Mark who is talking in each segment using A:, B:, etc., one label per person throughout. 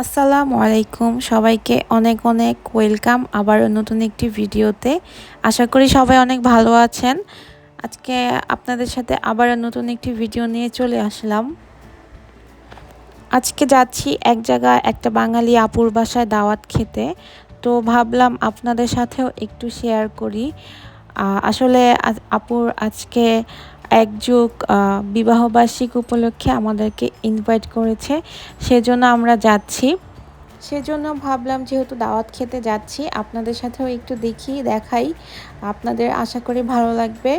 A: আসসালামু আলাইকুম। সবাইকে অনেক অনেক ওয়েলকাম আবারও নতুন একটি ভিডিওতে। আশা করি সবাই অনেক ভালো আছেন। আজকে আপনাদের সাথে আবারও নতুন একটি ভিডিও নিয়ে চলে আসলাম। আজকে যাচ্ছি এক জায়গায় একটা বাঙালি আপুর বাসায় দাওয়াত খেতে। তো ভাবলাম আপনাদের সাথেও একটু শেয়ার করি। আসলে আপুর আজকে এক যুগ বিবাহবার্ষিক উপলক্ষে আমাদেরকে ইনভাইট করেছে। সেজন্য আমরা যাচ্ছি। সেজন্য ভাবলাম যেহেতু দাওয়াত খেতে যাচ্ছি, আপনাদের সাথেও একটু দেখি দেখাই। আপনাদের আশা করি ভালো লাগবে।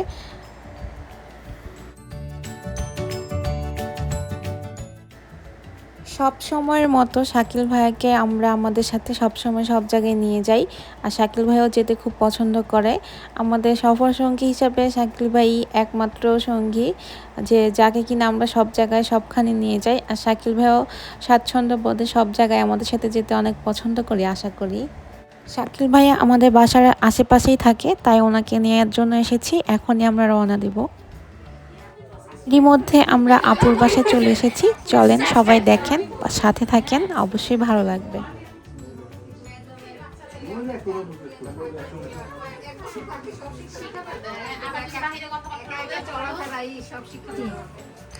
A: সব সময়ের মতো শাকিল ভাইয়াকে আমরা আমাদের সাথে সব সময় সব জায়গায় নিয়ে যাই। আর শাকিল ভাইও যেতে খুব পছন্দ করে। আমাদের সফর সঙ্গী হিসাবে শাকিল ভাই একমাত্র সঙ্গী, যে যাকে কিনা আমরা সব জায়গায় সবখানে নিয়ে যাই। আর শাকিল ভাইও স্বাচ্ছন্দ্য বোধে সব জায়গায় আমাদের সাথে যেতে অনেক পছন্দ করি, আশা করি। শাকিল ভাইয়া আমাদের বাসার আশেপাশেই থাকে, তাই ওনাকে নেওয়ার জন্য এসেছি। এখনই আমরা রওনা দেবো। এরই মধ্যে আমরা আপুর বাসায় চলে এসেছি। চলেন সবাই দেখেন সাথে থাকেন অবশ্যই ভালো লাগবে।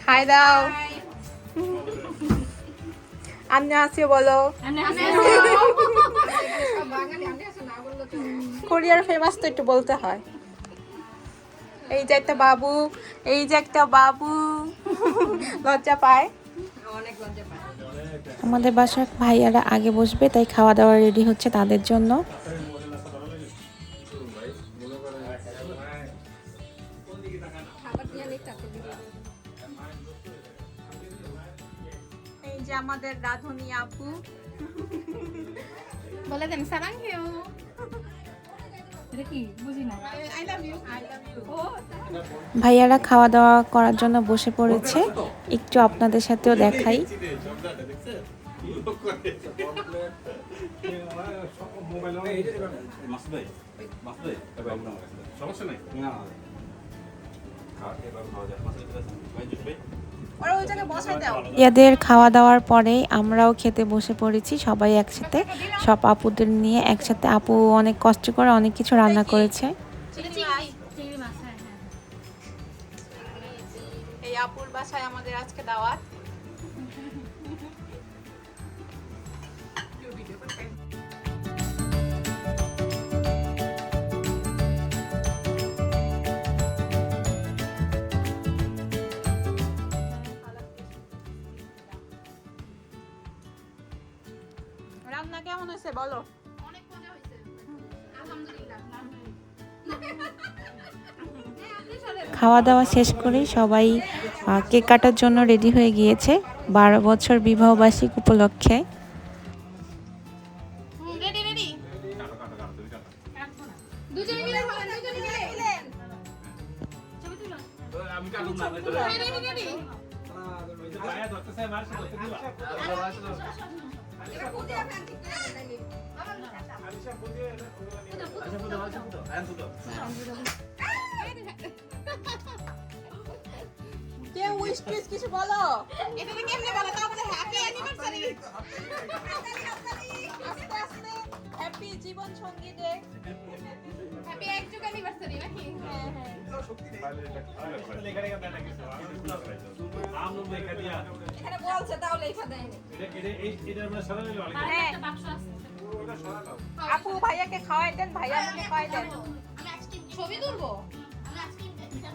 A: হাই দাও। আমনে আসিও বলো কোরিয়ার ফেমাস তো একটু বলতে হয়। এই যে একটা বাবু এই যে একটা বাবু। লজ্জা পায়? আমাদের বাসার ভাইয়ারা আগে বসবে তাই খাওয়া দাওয়া রেডি হচ্ছে তাদের জন্য। এই যে আমাদের রাধুনি আপু।
B: বলে দেন সারাং হেও
A: ভাইয়ারা খাওয়া দাওয়া করার জন্য বসে পড়েছে। একটু আপনাদের সাথেও দেখাই। ইয়াদের খাওয়া দাওয়ার পরেই আমরাও খেতে বসে পড়েছি সবাই একসাথে। সব আপুদের নিয়ে একসাথে আপু অনেক কষ্ট করে অনেক কিছু রান্না করেছে। এই আপুর বাসায় আমাদের আজকে দাওয়াত। রান্না কেমন হয়েছে বলো?
B: অনেক মজা হয়েছে।
A: খাওয়া দাওয়া শেষ করে সবাই কেক কাটার জন্য রেডি হয়ে গিয়েছে বারো বছর বিবাহবার্ষিক উপলক্ষে।
B: রেডি
A: কে উইশ কিছু বলো?
B: এটা কেমনে বলো? বলে হ্যাপি অ্যানিভার্সারি
A: আস্তে আস্তে হ্যাপি জীবন সঙ্গীতে
B: হ্যাপি এক যুগ অ্যানিভার্সারি নাকি?
A: হ্যাঁ হ্যাঁ। এখানে বলছে তাও লেখা দেয়নি হ্যাঁ। আপু ভাইয়াকে খাওয়াই দেন ভাইয়া আমাকে খাওয়াই দেন।
B: ছবি তুলবো?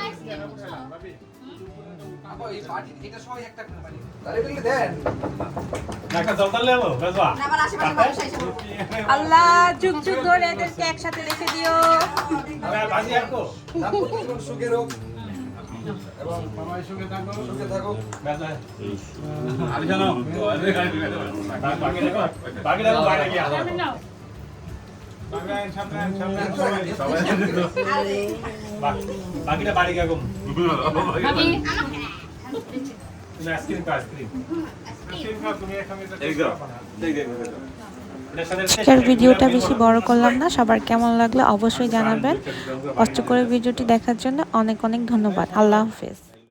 B: আইসক্রিম বুঝছ
C: আবার আশেপাশে মানুষ আইসা
A: আল্লাহ যুগ যুগ ধরে এদেরকে একসাথে রেখে দিও।
D: সবাই বাকিটা বাড়ি গিয়ে কম
B: ভাবি
D: তুমি আইসক্রিম খাও আইসক্রিম আইসক্রিম খাও তুমি এখানে
E: এই
D: সাথে
A: আজকের ভিডিওটা বেশি বড় করলাম না সবার কেমন লাগল অবশ্যই জানাবেন। কষ্ট করে ভিডিওটি দেখার জন্য অনেক অনেক ধন্যবাদ। আল্লাহ হাফেজ।